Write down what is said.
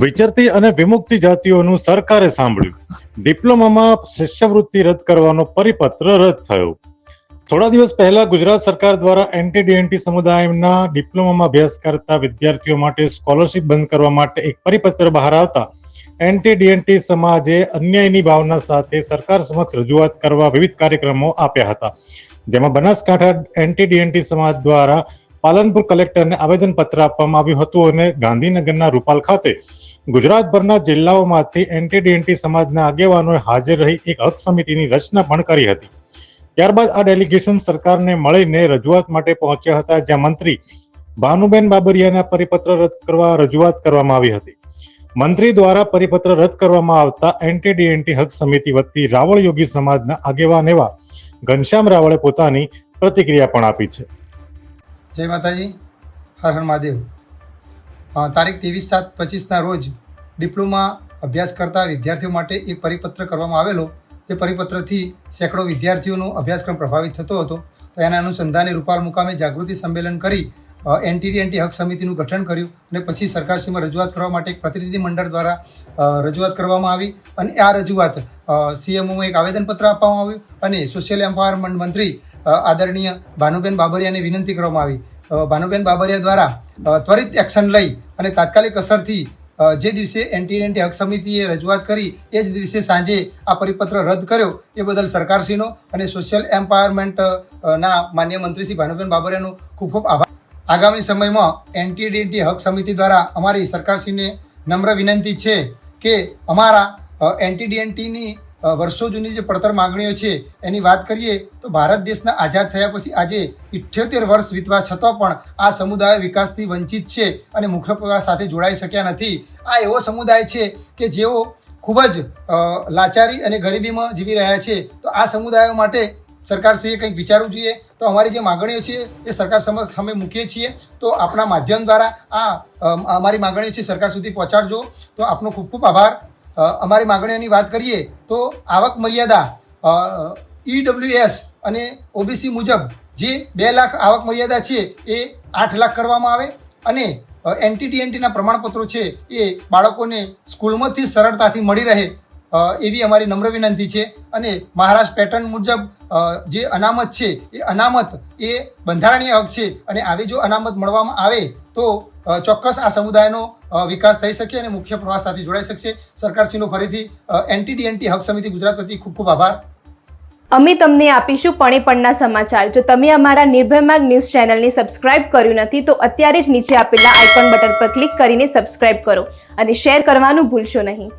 વિચરતી અને વિમુક્તિ જાતિઓનું સરકારે સાંભળ્યું. ડિપ્લોમામાં શિષ્યવૃત્તિ રદ કરવાનો પરિપત્ર રદ થયો. થોડા દિવસ પહેલા ગુજરાત સરકાર દ્વારા એનટીડીએનટી સમુદાયના ડિપ્લોમામાં અભ્યાસ કરતા વિદ્યાર્થીઓ માટે સ્કોલરશિપ બંધ કરવા માટે એક પરિપત્ર બહાર આવતા એનટીડીએનટી સમાજે અન્યાયની ભાવના સાથે સરકાર સમક્ષ રજૂઆત કરવા વિવિધ કાર્યક્રમો આપ્યા હતા. જેમાં બનાસકાંઠા એનટીડીએનટી સમાજ દ્વારા પાલનપુર કલેક્ટરને આવેદનપત્ર આપવામાં આવ્યું હતું અને ગાંધીનગરના રૂપાલ ખાતે ગુજરાતભરના જિલ્લાઓમાંથી એનટીડીએનટી સમાજના આગેવાનોએ હાજર રહી એક હક સમિતિની રચના પણ કરી હતી. ત્યારબાદ આ ડેલિગેશન સરકારને મળીને રજૂઆત માટે પહોંચ્યા હતા, જ્યાં મંત્રી ભાનુબેન બાબરિયાના પરિપત્ર રદ કરવા રજૂઆત કરવામાં આવી હતી. મંત્રી દ્વારા પરિપત્ર રદ કરવામાં આવતા એનટીડીએનટી હક સમિતિ વતી રાવળ યોગી સમાજના આગેવાન એવા ઘનશ્યામ રાવળે પોતાની પ્રતિક્રિયા પણ આપી છે. જય માતાજી. હર હર મહાદેવ. તારીખ ત્રેવીસ સાત પચીસના રોજ ડિપ્લોમા અભ્યાસ કરતા વિદ્યાર્થીઓ માટે એક પરિપત્ર કરવામાં આવેલો. એ પરિપત્રથી સેંકડો વિદ્યાર્થીઓનો અભ્યાસક્રમ પ્રભાવિત થતો હતો. તો એના અનુસંધાને રૂપાલ મુકામે જાગૃતિ સંમેલન કરી એનટીડીએનટી હક સમિતિનું ગઠન કર્યું અને પછી સરકારશ્રીમાં રજૂઆત કરવા માટે એક પ્રતિનિધિ મંડળ દ્વારા રજૂઆત કરવામાં આવી અને આ રજૂઆત સીએમઓમાં એક આવેદનપત્ર આપવામાં આવ્યું અને સોશિયલ એમ્પાવરમેન્ટ મંત્રી આદરણીય ભાનુબેન બાબરિયાને વિનંતી કરવામાં આવી. ભાનુબેન બાબરિયા દ્વારા ત્વરિત એક્શન લઈ અને તાત્કાલિક અસરથી જે દિવસે એનટીએનટી હક સમિતિએ રજૂઆત કરી, એ જ દિવસે સાંજે આ પરિપત્ર રદ કર્યો, એ બદલ સરકારશ્રીનો અને સોશિયલ એમ્પાવરમેન્ટના માન્ય મંત્રી શ્રી ભાનુબેન બાબરિયાનો ખૂબ ખૂબ આભાર. આગામી સમયમાં એનટીડીએનટી હક સમિતિ દ્વારા અમારી સરકારશ્રીને નમ્ર વિનંતી છે કે અમારા એનટીડીએનટીની વર્ષો જૂની જે પડતર માગણીઓ છે, એની વાત કરીએ તો ભારત દેશના આઝાદ થયા પછી આજે ઇઠ્યોતેર વર્ષ વીતવા છતાં પણ આ સમુદાય વિકાસથી વંચિત છે અને મુખ્ય સાથે જોડાઈ શક્યા નથી. આ એવો સમુદાય છે કે જેઓ ખૂબ જ લાચારી અને ગરીબીમાં જીવી રહ્યા છે. તો આ સમુદાયો માટે સરકારશ્રીએ કંઈક વિચારવું જોઈએ? તો અમારી જે માગણીઓ છે એ સરકાર સમક્ષ અમે મૂકીએ છીએ. તો આપણા માધ્યમ દ્વારા આ અમારી માગણીઓ છે સરકાર સુધી પહોંચાડજો. તો આપનો ખૂબ ખૂબ આભાર. અમારી માગણીઓની વાત કરીએ તો આવક મર્યાદા ઈડબ્લ્યુએસ અને ઓબીસી મુજબ જે બે લાખ આવક મર્યાદા છે એ આઠ લાખ કરવામાં આવે અને એનટીડીએનટીના પ્રમાણપત્રો છે એ બાળકોને સ્કૂલમાંથી સરળતાથી મળી રહે એવી અમારી નમ્ર વિનંતી છે અને મહારાષ્ટ્ર પેટર્ન મુજબ જે અનામત છે એ અનામત એ બંધારણીય હક છે અને આવી જો અનામત મળવામાં આવે તો ચોક્કસ આ સમુદાયનો વિકાસ થઈ શકે અને મુખ્ય પ્રવાસ સાથે જોડાઈ શકશે. સરકારશ્રીનો ફરીથી એનટીડીએનટી હક સમિતિ ગુજરાત વતી ખૂબ ખૂબ આભાર. અમે તમને આપીશું પણે પણના સમાચાર. જો તમે અમારા નિર્ભય માર્ગ ન્યૂઝ ચેનલને સબસ્ક્રાઇબ કર્યું નથી, તો અત્યારે જ નીચે આપેલા આઇકોન બટન પર ક્લિક કરીને સબસ્ક્રાઇબ કરો અને શેર કરવાનું ભૂલશો નહીં.